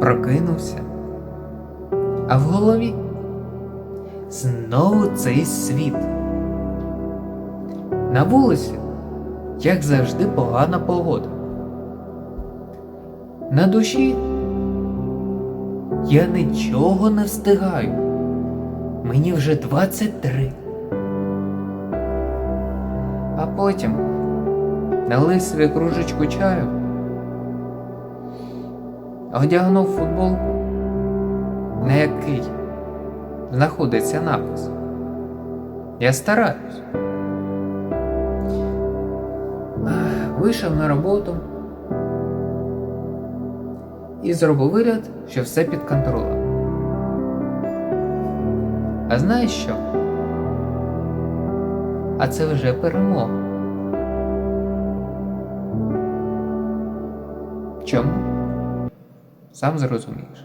прокинувся, а в голові знову цей світ. На вулиці, як завжди, погана погода. На душі я нічого не встигаю. Мені вже 23. А потім налив собі кружечку чаю, одягнув футболку, на який знаходиться напис. Я стараюсь. Вийшов на роботу і зробив вигляд, що все під контролем. А знаєш що? А це вже перемога. Чому? Сам зрозумієш.